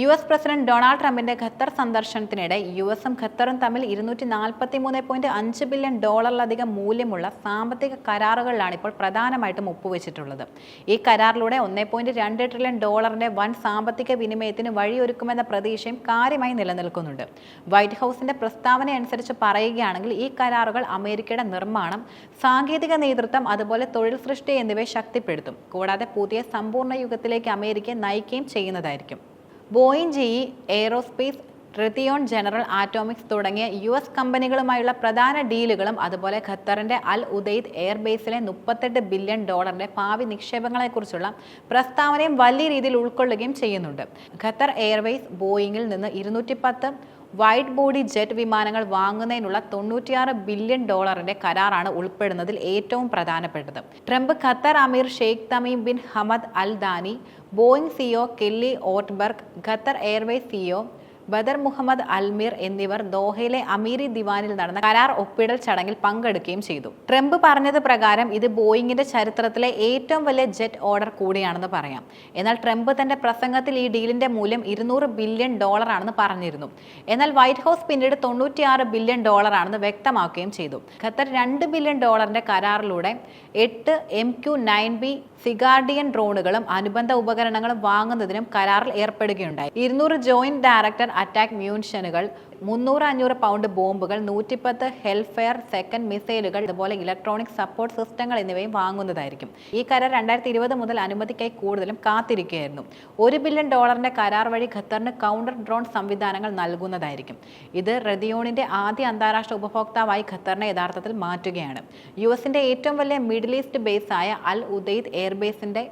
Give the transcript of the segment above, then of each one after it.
U S president Donald ട്രംപിന്റെ Qatar സന്ദർശനത്തിനിടെ U എസും ഖത്തറും തമ്മിൽ ഇരുന്നൂറ്റി നാൽപ്പത്തി മൂന്ന് പോയിന്റ് അഞ്ച് ബില്യൺ ഡോളറിലധികം മൂല്യമുള്ള സാമ്പത്തിക കരാറുകളിലാണ് ഇപ്പോൾ പ്രധാനമായിട്ടും ഒപ്പുവെച്ചിട്ടുള്ളത്. ഈ കരാറിലൂടെ ഒന്നേ പോയിന്റ് രണ്ട് ട്രില്യൺ ഡോളറിന്റെ വൻ സാമ്പത്തിക വിനിമയത്തിന് വഴിയൊരുക്കുമെന്ന പ്രതീക്ഷയും കാര്യമായി നിലനിൽക്കുന്നുണ്ട്. വൈറ്റ് ഹൗസിന്റെ പ്രസ്താവന അനുസരിച്ച് പറയുകയാണെങ്കിൽ ഈ കരാറുകൾ അമേരിക്കയുടെ നിർമ്മാണം സാങ്കേതിക നേതൃത്വം അതുപോലെ തൊഴിൽ സൃഷ്ടി എന്നിവയെ ശക്തിപ്പെടുത്തും. കൂടാതെ പുതിയ സമ്പൂർണ യുഗത്തിലേക്ക് അമേരിക്കയെ നയിക്കുകയും ചെയ്യുന്നതായിരിക്കും. Boeing G aerospace ട്രിത്തിയോൺ General Atomics തുടങ്ങിയ യു എസ് കമ്പനികളുമായുള്ള പ്രധാന ഡീലുകളും അതുപോലെ ഖത്തറിന്റെ അൽ ഉദയ്ദ് എയർബേസിലെ മുപ്പത്തെട്ട് ബില്യൺ ഡോളറിന്റെ ഭാവി നിക്ഷേപങ്ങളെക്കുറിച്ചുള്ള പ്രസ്താവനയും വലിയ രീതിയിൽ ഉൾക്കൊള്ളുകയും ചെയ്യുന്നുണ്ട്. ഖത്തർ എയർവേസ് ബോയിങ്ങിൽ നിന്ന് ഇരുന്നൂറ്റി വൈഡ് ബോഡി ജെറ്റ് വിമാനങ്ങൾ വാങ്ങുന്നതിനുള്ള തൊണ്ണൂറ്റിയാറ് ബില്യൺ ഡോളറിന്റെ കരാറാണ് ഉൾപ്പെടുന്നതിൽ ഏറ്റവും പ്രധാനപ്പെട്ടത്. ട്രംപ് ഖത്തർ അമീർ Sheikh Tamim bin Hamad Al Thani Boeing CEO Kelly Ortberg Qatar Airways CEO Badr Mohammed Almeer എന്നിവർ ദോഹയിലെ അമീരി ദിവാനിൽ നടന്ന കരാർ ഒപ്പിടൽ ചടങ്ങിൽ പങ്കെടുക്കുകയും ചെയ്തു. ട്രംപ് പറഞ്ഞത് പ്രകാരം ഇത് ബോയിങ്ങിന്റെ ചരിത്രത്തിലെ ഏറ്റവും വലിയ ജെറ്റ് ഓർഡർ കൂടിയാണെന്ന് പറയാം. എന്നാൽ ട്രംപ് തന്റെ പ്രസംഗത്തിൽ ഈ ഡീലിന്റെ മൂല്യം ഇരുന്നൂറ് ബില്യൺ ഡോളറാണെന്ന് പറഞ്ഞിരുന്നു. എന്നാൽ വൈറ്റ് ഹൗസ് പിന്നീട് തൊണ്ണൂറ്റിയാറ് ബില്യൺ ഡോളറാണെന്ന് വ്യക്തമാക്കുകയും ചെയ്തു. ഖത്തർ രണ്ട് ബില്യൺ ഡോളറിന്റെ കരാറിലൂടെ എട്ട് M Q nine B SeaGuardian ഡ്രോണുകളും അനുബന്ധ ഉപകരണങ്ങളും വാങ്ങുന്നതിനും കരാറിൽ ഏർപ്പെടുകയുണ്ടായി. ഇരുന്നൂറ് ജോയിന്റ് ഡയറക്ടർ അറ്റാക്ക് മ്യൂൺഷനുകൾ മുന്നൂറ് അഞ്ഞൂറ് പൗണ്ട് ബോംബുകൾ നൂറ്റിപ്പത്ത് ഹെൽഫെയർ സെക്കൻഡ് മിസൈലുകൾ അതുപോലെ ഇലക്ട്രോണിക് സപ്പോർട്ട് സിസ്റ്റങ്ങൾ എന്നിവയും വാങ്ങുന്നതായിരിക്കും. ഈ കരാർ രണ്ടായിരത്തി ഇരുപത് മുതൽ അനുമതിക്കായി കൂടുതലും കാത്തിരിക്കുകയായിരുന്നു. ഒരു ബില്യൺ ഡോളറിന്റെ കരാർ വഴി ഖത്തറിന് കൗണ്ടർ ഡ്രോൺ സംവിധാനങ്ങൾ നൽകുന്നതായിരിക്കും. ഇത് റെദിയോണിന്റെ ആദ്യ അന്താരാഷ്ട്ര ഉപഭോക്താവായി ഖത്തറിനെ യഥാർത്ഥത്തിൽ മാറ്റുകയാണ്. യു എസിന്റെ ഏറ്റവും വലിയ മിഡിൽ ഈസ്റ്റ് ബേസായ Al Udeid എയർബേസിന്റെ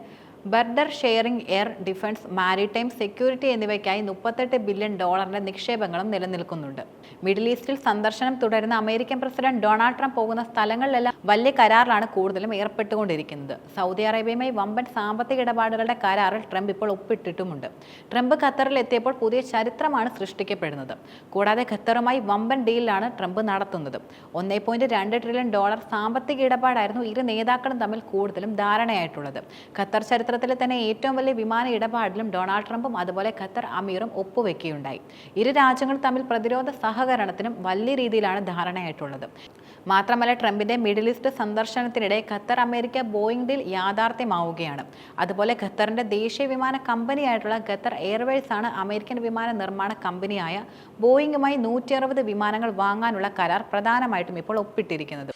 burden sharing air defence maritime security എന്നിവയ്ക്കായി മുപ്പത്തെട്ട് ബില്യൺ ഡോളറിന്റെ നിക്ഷേപങ്ങളും നിലനിൽക്കുന്നുണ്ട്. മിഡിൽ ഈസ്റ്റിൽ സന്ദർശനം തുടരുന്ന അമേരിക്കൻ പ്രസിഡന്റ് ഡൊണാൾഡ് ട്രംപ് പോകുന്ന സ്ഥലങ്ങളിലെല്ലാം വലിയ കരാറിലാണ് കൂടുതലും ഏർപ്പെട്ടുകൊണ്ടിരിക്കുന്നത്. സൗദി അറേബ്യയുമായി വമ്പൻ സാമ്പത്തിക ഇടപാടുകളുടെ കരാറിൽ ട്രംപ് ഇപ്പോൾ ഒപ്പിട്ടിട്ടുമുണ്ട്. ട്രംപ് ഖത്തറിൽ എത്തിയപ്പോൾ പുതിയ ചരിത്രമാണ് സൃഷ്ടിക്കപ്പെടുന്നത്. കൂടാതെ ഖത്തറുമായി വമ്പൻ ഡീലാണ് ട്രംപ് നടത്തുന്നത്. ഒന്നേ പോയിന്റ് രണ്ട് ട്രില്യൺ ഡോളർ സാമ്പത്തിക ഇടപാടായിരുന്നു ഇരു നേതാക്കളും തമ്മിൽ കൂടുതലും ധാരണയായിട്ടുള്ളത്. ഖത്തർ ചരിത്രത്തിലെ തന്നെ ഏറ്റവും വലിയ വിമാന ഇടപാടിലും ഡൊണാൾഡ് ട്രംപും അതുപോലെ ഖത്തർ അമീറും ഒപ്പുവെക്കുകയുണ്ടായി. ഇരു രാജ്യങ്ങൾ തമ്മിൽ പ്രതിരോധ സഹകരണത്തിനും വലിയ രീതിയിലാണ് ധാരണയായിട്ടുള്ളത്. മാത്രമല്ല ട്രംപിന്റെ മിഡിൽ ഈസ്റ്റ് സന്ദർശനത്തിനിടെ ഖത്തർ അമേരിക്ക ബോയിങ് ഡീൽ യാഥാർത്ഥ്യമാവുകയാണ്. അതുപോലെ ഖത്തറിന്റെ ദേശീയ വിമാന കമ്പനിയായിട്ടുള്ള ഖത്തർ എയർവേസ് ആണ് അമേരിക്കൻ വിമാന നിർമ്മാണ കമ്പനിയായ ബോയിങ്ങുമായി നൂറ്റി വിമാനങ്ങൾ വാങ്ങാനുള്ള കരാർ പ്രധാനമായിട്ടും ഇപ്പോൾ ഒപ്പിട്ടിരിക്കുന്നത്.